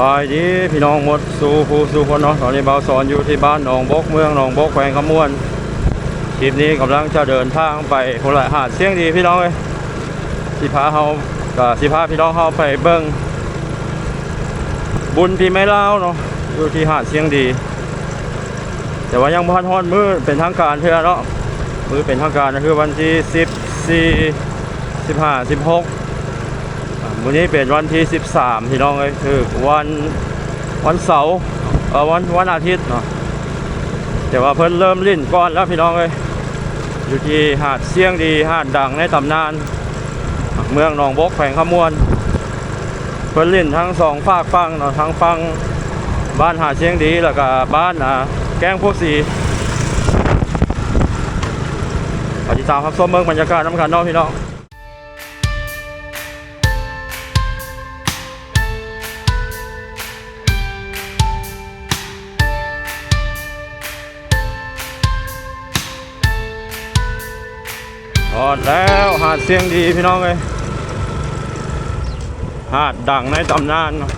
บายดีพี่น้องหมดสู่ผู้สู่คนเนาะตอนนี้เบาสอนอยู่ที่บ้านหนองบกเมืองหนองบกแขวงขมวนคลิปนี้กำลังจะเดินทางไปคนละหาดเสียงดีพี่น้องเอ้ยสิพาเฮากับสิพาพี่น้องเฮาไปเบิ่งบุญปีไม่เล่าเนาะอยู่ที่หาดเสียงดี แต่ว่ายังบ่ทันฮอดมือเป็นทางการเท่าเนาะมือเป็นทางการก็คือวันที่14 15 16อ่าสิบหก วันนี้เป็นวันที่ 13 พี่น้องเลยคือวันวันเสาร์เออวันวันอาทิตย์เนาะแต่ว่าเพิ่นเริ่มลิ่นก่อนแล้วพี่น้องเลยอยู่ที่หาดเสียงดีหาดดังในตำนาน เมืองหนองบกแขวงขมวน เพิ่นลิ่นทั้งสองฝากฟังเนาะทั้งฟังบ้านหาดเสียงดีแล้วก็บ้านอ่าแกงพวกสีปฏิดตามครับส้มเมืองบรรยากาศน้ำกันเนาะพี่น้อง อดแล้วหาดเสียงดีพี่น้องเลยหาดดังในตำนานเนาะ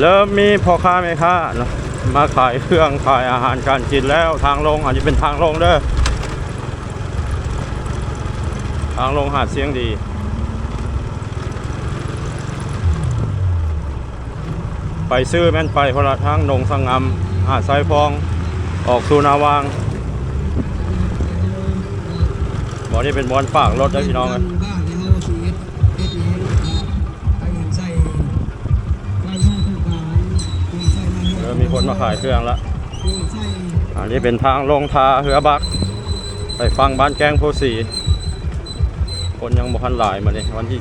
เริ่มมีพ่อค้าแม่ค้าเนาะมาขายเครื่องขายอาหารการกินแล้วทางลงอาจจะเป็นทางลงเด้อทางลงหาดเสียงดีไปซื้อแม่นไปพราะทางดงสังงำหาดไซฟอง ออกสูนาวาง บอนี่เป็นบอลฝากรถได้พี่น้องกันเขาชีวิตเฮ็ดนี้ไปเห็นใส่ไฟฟ้าต้องการมีไฟมาเออมีคนมาขายเครื่องละอันนี้เป็นทางลงทาเหือบัก ไปฟังบ้านแกงโพสีคนยังบ่ทันหลายมาเลยวันที่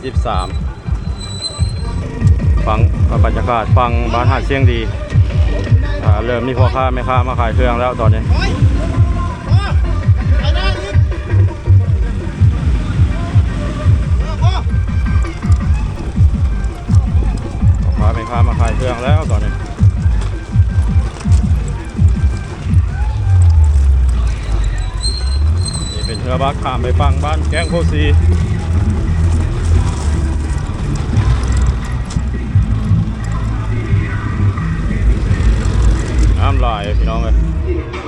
13 ฟังบรรยากาศฟังบ้านหาดเสียงดีเริ่มมีพ่อค้าแม่ค้ามาขายเครื่องแล้วตอนนี้ พ่อค้ามาขายเครื่องแล้วตอนนี้นี่เป็นเรือบักข้ามไปฟังบ้านแกงโพสีน้ำลายพี่น้องเลย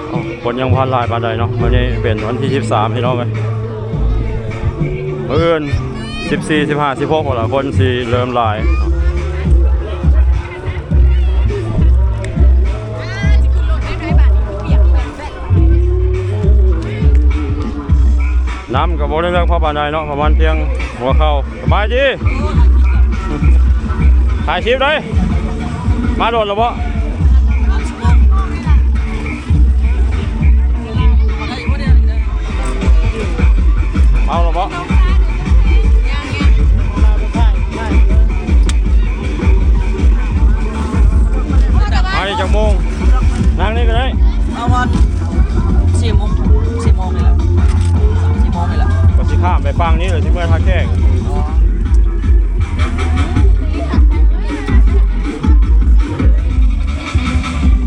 เอ้าคนยังพันลายปานใดเนาะวันนี้เป็นวันที่ 13 พี่น้องเลยเมื่อน14 15 16หมดละคนสีเริ่มลาย น้ำกับโบเรื่องพ่อปานใดเนาะประมาณเพียงหัวเข่าสบายดีถ่ายคลิปเลยมาโดดหรือเปล่าเอาหรอปล่า ไปฟังนี้เลยที่เมื่อท่าแข้ง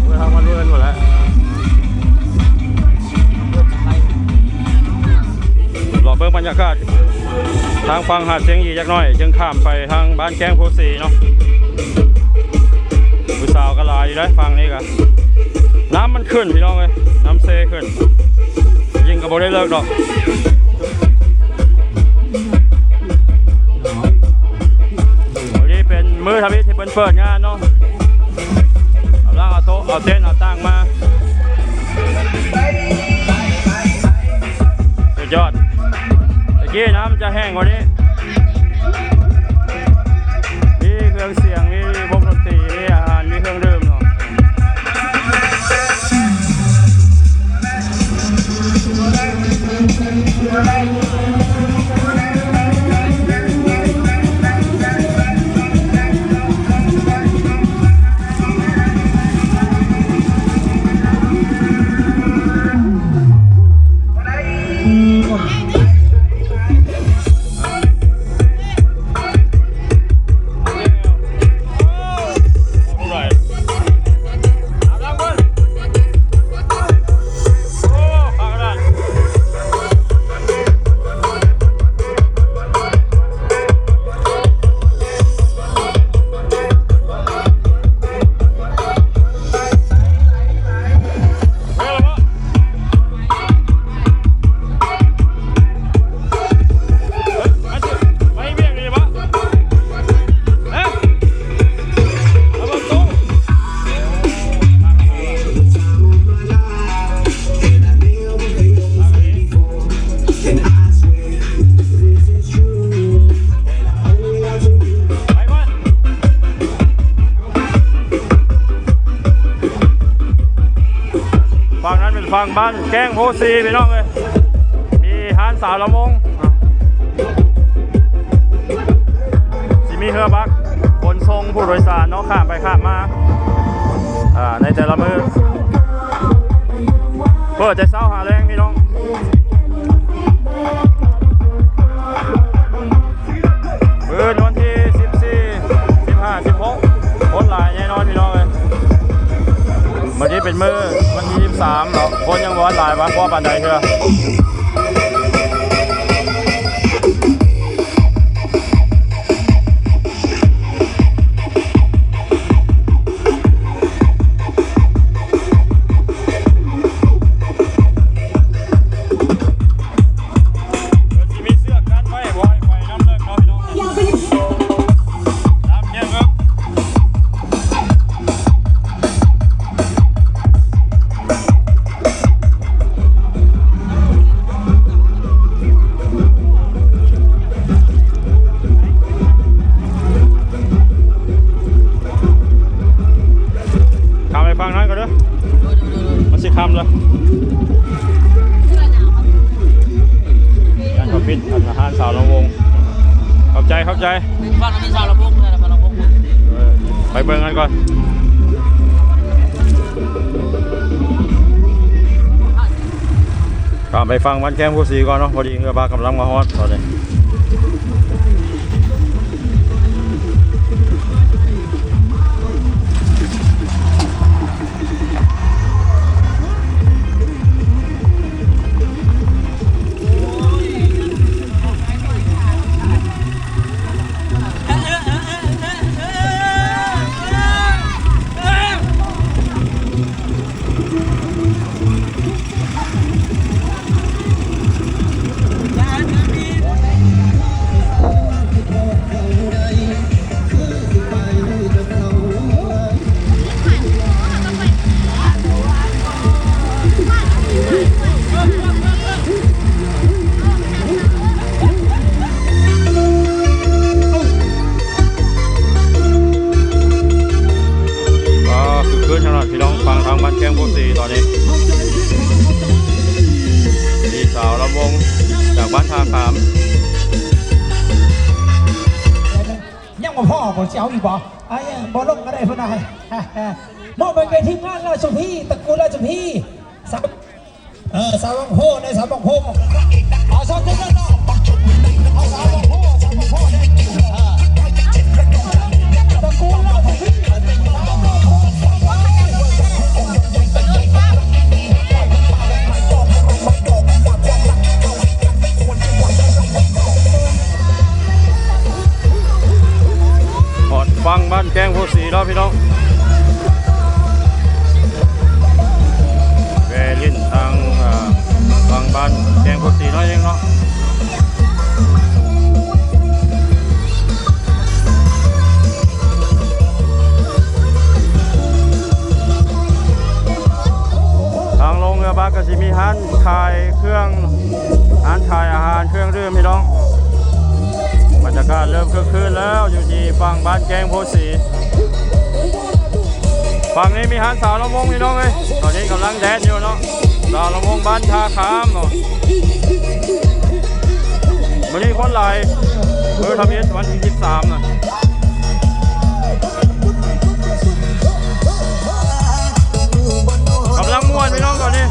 เมื่อทางมันเลื่อนหมดแล้วรอเบิ่งบรรยากาศ ทางฟังหาดเสียงอีจักหน่อย จึงข้ามไปทางบ้านแกงโพสีเนาะผู้สาวก็หลายอยู่ได้ฟังนี้กันน้ำมันขึ้นพี่น้องเลยน้ำเซขึ้น ยิงกับบได้เลิกดอก เปิดงานเนาะเอาล่างเอาโต๊ะเอาเต็นท์เอาตั้งมาสุดยอดตะกี้น้ำจะแห้งกว่านี้ แกงโพสีพี่น้องเลยมีฮานสาวละมงสิมีเฮือบักขนส่งผู้โดยสารเนาะข้ามไปข้ามมาอ่าในแต่ละมือเพื่อจะเศร้าหาแรงพี่น้องปืนวันที่ 14 15 16คนหลายแน่นอนพี่น้องเลยเมื่อกี้เป็นมือวันที่ 23เนาะ คนยังบ่หลายวะเพราะว่าปานใดเถอะ กลับไปฟังวันแก้มผู้สีก่อนเนาะพอดีเงือบากำลังมาฮอตตอนนี้ สามบังโพในสามบังโพเอาสาวคนนั้นากก็สิมีห้านขายเครื่องห้านขายอาหารเครื่องดื่มพี่น้องบรรยากาศเริ่มคึกคืนแล้วอยู่ที่ฝั่งบ้านแกงโพสีฝั่งนี้มีหานสาวลำวงพี่น้องเลยตอนนี้กำลังแดดอยู่เนาะสาวลำวงบ้านทาขามเนาะวันนี้คนหลเบอทะเบียนวันที่23นะกำลังม่วนพี่น้องตอนนี้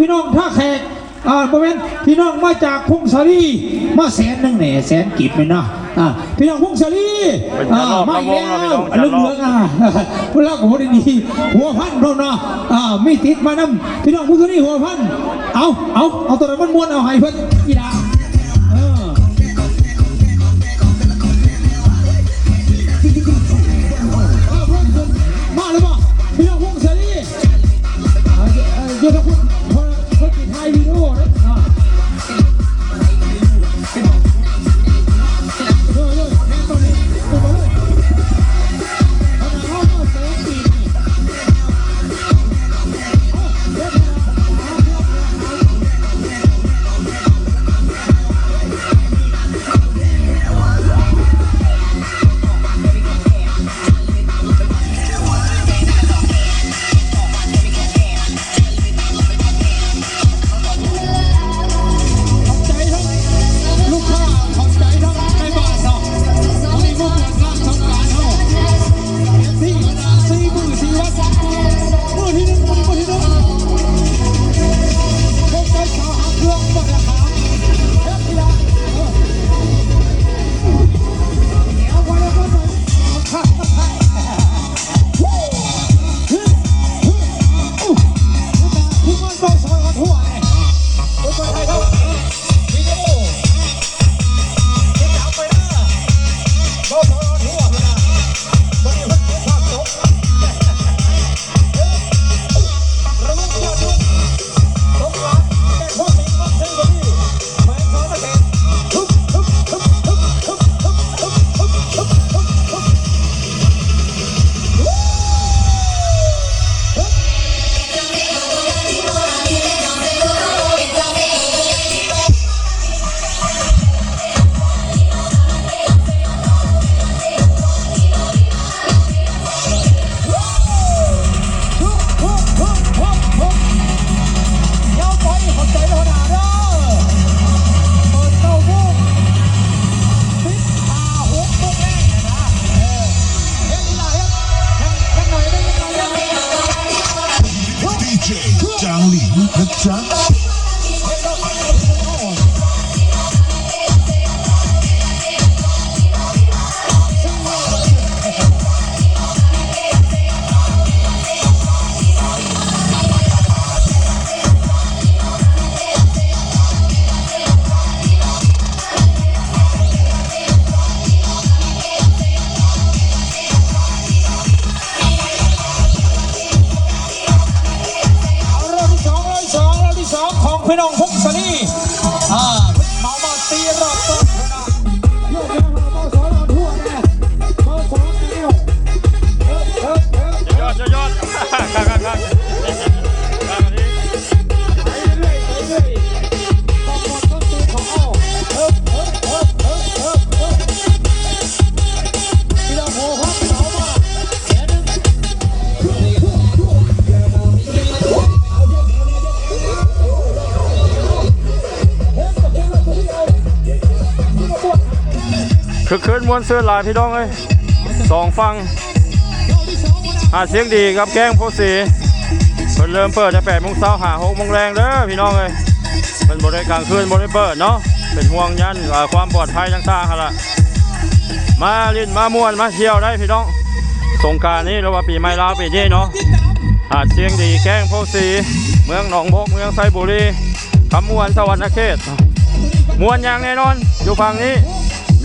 พี่น้องท่าแขกอ่าบริเวณพี่น้องมาจากพงศาลีมาแสนหนึ่งแหน่แสนกีบเลยเนาะอ่าพี่น้องพงศาลีเป็นอ่าจะรอบมาอีกระวงแล้วเนาะพี่น้องเรื่องเรื่องอะพวกเราของพวกดีๆหัวพันเราเนาะอ่าไม่ติดมานำพี่น้องพงศาลีหัวพันเอาเอาเอาตัวนั้นมันม้วนเอาให้เพิ่นกีฬา คือคืนมวนเสื้อลายพี่น้องเอ้ยสองฟังหาเสียงดีครับแก้งโพสีเพิ่นเริ่มเปิดแต่แปดโมงเช้าหาหกโมงแรงเด้อพี่น้องเอ้ยเป็นบริกลางคืนบริเปิดเนาะเป็นห่วงยันความปลอดภัยต่างๆหั่นล่ะมาลินมาม่วนมาเที่ยวได้พี่น้องสงการนี้หรือว่าปีใหม่ลาวปีนี้เนาะหาดเชียงดีแก้งโพสีเมืองหนองบกเมืองไซบุรีคำมวนสวรรณเขตมวนอย่างแน่นอนอยู่ฝั่งนี้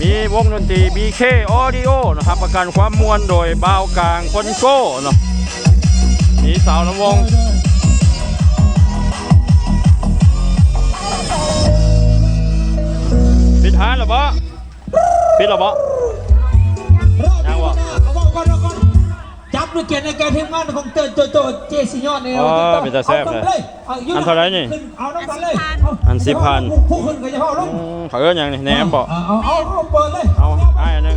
มีวงดนตรี BK Audio นะครับประกันความมวลโดยเบาวกลางคนโก้เนาะมีสาวลำวงปิดท้ายหรอปะปิดหรอปะยังวะ ดูเกียในการทีมงานของเตอร์โจโจเจสิยอดเนี่ยเอาตาแซ่เลยอันเท่าไรนี่เอาน้ำพัเลยอันสิบพันผู้คนก็จะเข้าร่มเขาเอื้อยังนี่แหนมบอกเอาเอาเปิดเลยเอาอ้อันนึง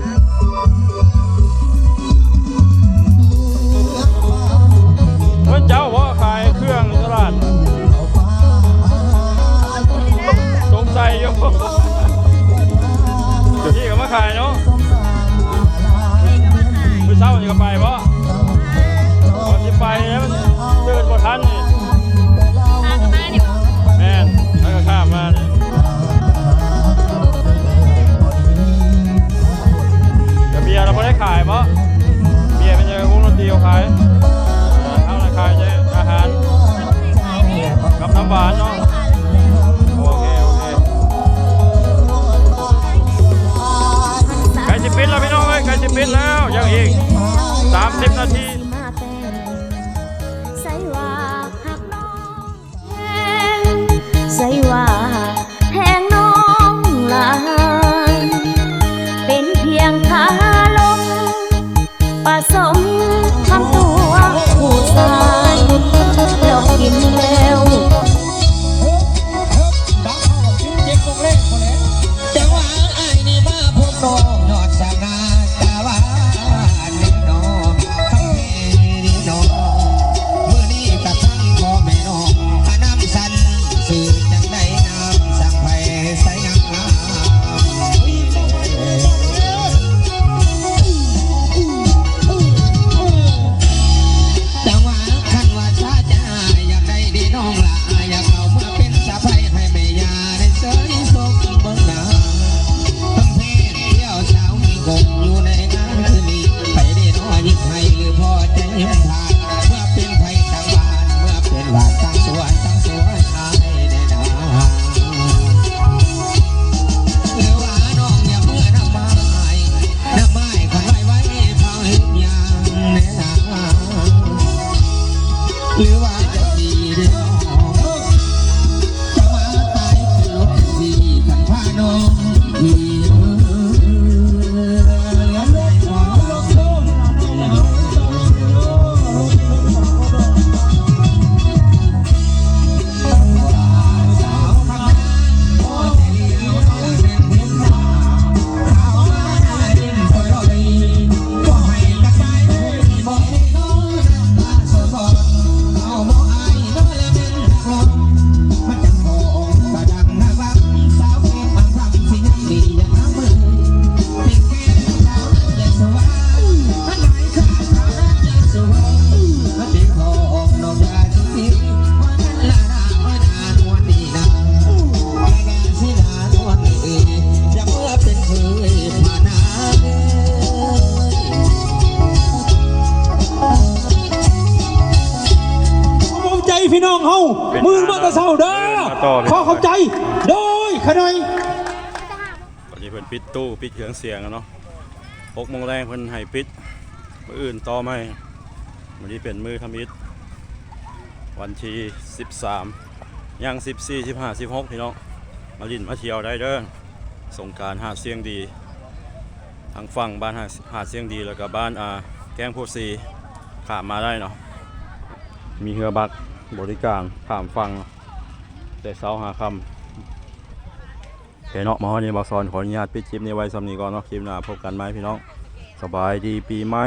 วันนี้เพิ่นปิดตู้ปิดเครื่องเสียงเนาะหกโมงแรงเพิ่นให้ปิดมืออื่นต่อไม่วันนี้เป็นมือทำอิดวันที่13ยัง14 15 16พี่น้องมาลินมาเที่ยวได้เด้อสงการหาเสียงดีทางฝั่งบ้านหาหาเสียงดีแล้วก็บบ้านอ่าแก้งโพซีขามมาได้เนาะมีเฮือบักบริการขามฝั่งแต่เสาหาคำ เคเนอะมาฮอดนี่บัซอนขออนุญาตปิดคลิปนี้ไว้สำนีก่อนเนาะคลิปหน้าพบกันไหมพี่น้อง สบายดีปีใหม่